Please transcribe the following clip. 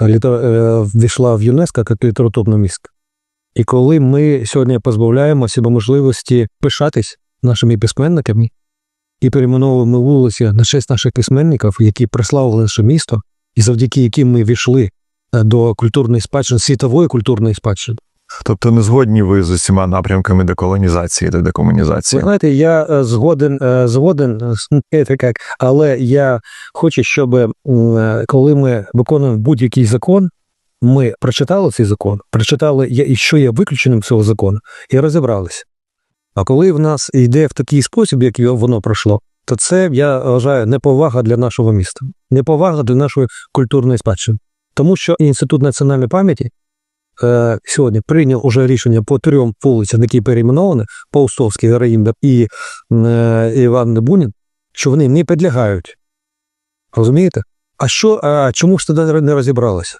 е, ввійшла в ЮНЕСКО як літературне міст, І коли ми сьогодні позбавляємо себе можливості пишатись нашими письменниками і перейменовуємо вулиці на честь наших письменників, які прославили наше місто, і завдяки яким ми війшли е, до культурної спадщини, світової культурної спадщини. Тобто не згодні ви з усіма напрямками деколонізації та Ви декомунізації? знаєте, я е, згоден, е, згоден, але я хочу, щоб е, коли ми виконуємо будь-який закон, ми прочитали цей закон, прочитали, що є виключеним цього закону, і розібралися. А коли в нас йде в такий спосіб, як воно пройшло, то це я вважаю неповага для нашого міста, неповага до нашої культурної спадщини. Тому що Інститут національної пам'яті е, сьогодні прийняв уже рішення по трьом вулицям, які перейменовані, Паустовський, Героїмда і е, Іван Небунін, що вони не підлягають. Розумієте? А що, а чому ж тоді не розібралися?